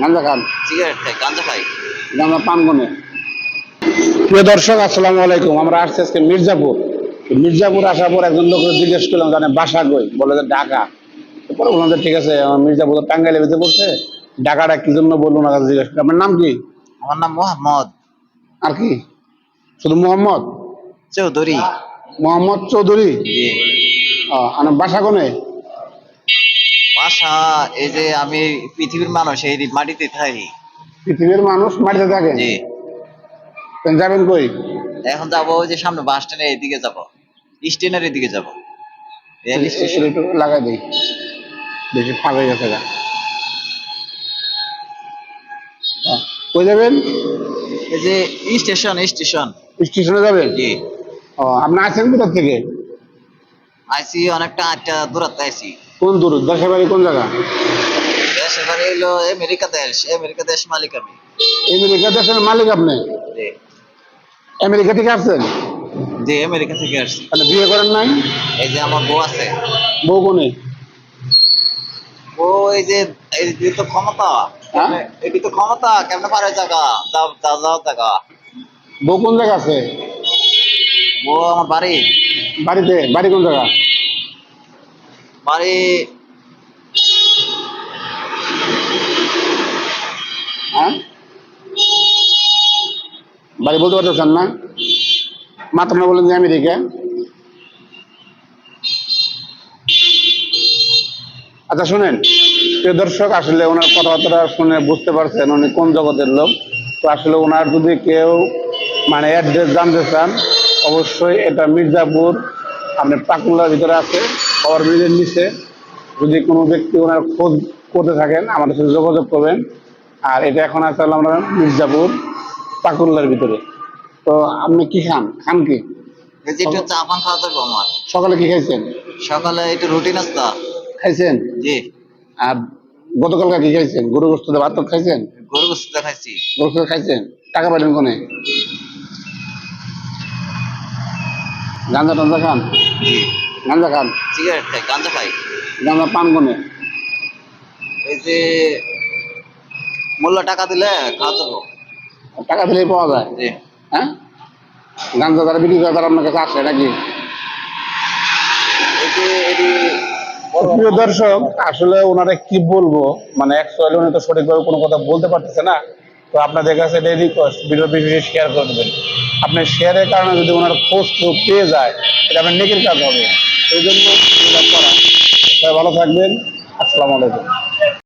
গাঞ্জা খান। Cigarette খাই গাঁজা খাই। গাঞ্জা পান কোনে প্রিয় দর্শক আসসালামু আলাইকুম। আমরা আসছি আজকে মির্জাপুর। মির্জাপুর আসার পর একজন লোক জিজ্ঞেস করলাম জানে বাসা কই? বলে যে ঢাকা। তারপরে বললাম যে ঠিক আছে আমার মির্জাপুর টাঙ্গাইলে ভিতরে পড়ছে। ঢাকাটা কি জন্য বলল কাছে জিজ্ঞেস করলাম। আপনার নাম কি? আমার নাম মোহাম্মদ। আর কি? শুধু মোহাম্মদ? চৌধুরী। মোহাম্মদ চৌধুরী? ও, আমার বাসা কোনে? বাসা এই যে আমি পৃথিবীর মানুষ এই মাটিতে থাকি। পৃথিবীর মানুষ মাটিতে থাকে? জি। যাবেন কই? এখন যাব ওই যে সামনে বাস স্ট্যান্ডের এদিকে যাব। স্ট্যান্ডের এদিকে যাব। রেল স্টেশন একটু লাগাই দিই। বেশি ফাঁক গেছে। কই যাবেন? এই যে স্টেশন স্টেশন। স্টেশনে যাবেন? জি। ও আপনি আছেন কোথা থেকে? আইসি অনেকটা আটটা দূরত্ব আইসি। কোন দূর দেশের বাড়ি কোন জায়গা? দেশের বাড়ি হইল আমেরিকা দেশ। আমেরিকা দেশ মালিক আমি। আমেরিকা দেশের মালিক আপনি? আমেরিকা থেকে আসছেন? জি আমেরিকা থেকে আসছি। তাহলে বিয়ে করেন নাই? এই যে আমার বউ আছে। বউ কোনে? ও এই যে এই যে তো ক্ষমতা। হ্যাঁ? এটি তো ক্ষমতা কেমনে পারে জায়গা যাও যাও জায়গা বউ কোন জায়গা আছে? ও আমার বাড়ি। বাড়িতে? বাড়ি কোন জায়গা? বাড়ি হ্যাঁ? বাড়ি বলতে পারতেছেন না? মাত্র না বলেন যে আমেরিকা। আচ্ছা শুনেন প্রিয় দর্শক আসলে ওনার কথাবার্তা শুনে বুঝতে পারছেন উনি কোন জগতের লোক। তো আসলে ওনার যদি কেউ মানে অ্যাড্রেস জানতে চান অবশ্যই এটা মির্জাপুর আপনি পাকুলার ভিতরে আছে পাওয়ার ব্রিজের নিচে। যদি কোনো ব্যক্তি ওনার খোঁজ করতে থাকেন আমাদের সাথে যোগাযোগ করবেন। আর এটা এখন আছে আমরা মির্জাপুর পাকুল্লার ভিতরে। তো আপনি কি খান? খান কি? এই একটু চা পান খাওয়া যাবে আমার। সকালে কি খাইছেন? সকালে একটু রুটি নাস্তা। খাইছেন? জি। আর গতকালকে কি খাইছেন? গরু গোস্ত ভাত খাইছেন? গরু গোস্ত খাইছি। গরু গোস্ত খাইছেন? টাকা পাইলেন কোনে? গাঁজা টাঞ্জা খান? গাঁজা খান? সিগারেট খাই গাঁজা খাই। গাঁজা পান কোনে? এই যে মূল্য টাকা দিলে খাওয়া যাব টাকা দিলেই পাওয়া যায়? জি। হ্যাঁ? গাঁজা যারা বিক্রি করে তারা আপনার কাছে আসে নাকি? এই যে প্রিয় দর্শক আসলে ওনারা কি বলব? মানে অ্যাকচুয়ালি উনি তো সঠিকভাবে কোনো কথা বলতে পারতেছে না। তো আপনাদের কাছে এটাই রিকোয়েস্ট ভিডিও বেশি শেয়ার করে দেবেন। আপনার শেয়ারের কারণে যদি ওনার খোঁজ কেউ পেয়ে যায়, এটা আপনার নেকের কাজ হবে। সেই জন্য করা। সবাই ভালো থাকবেন। আসসালামু আলাইকুম।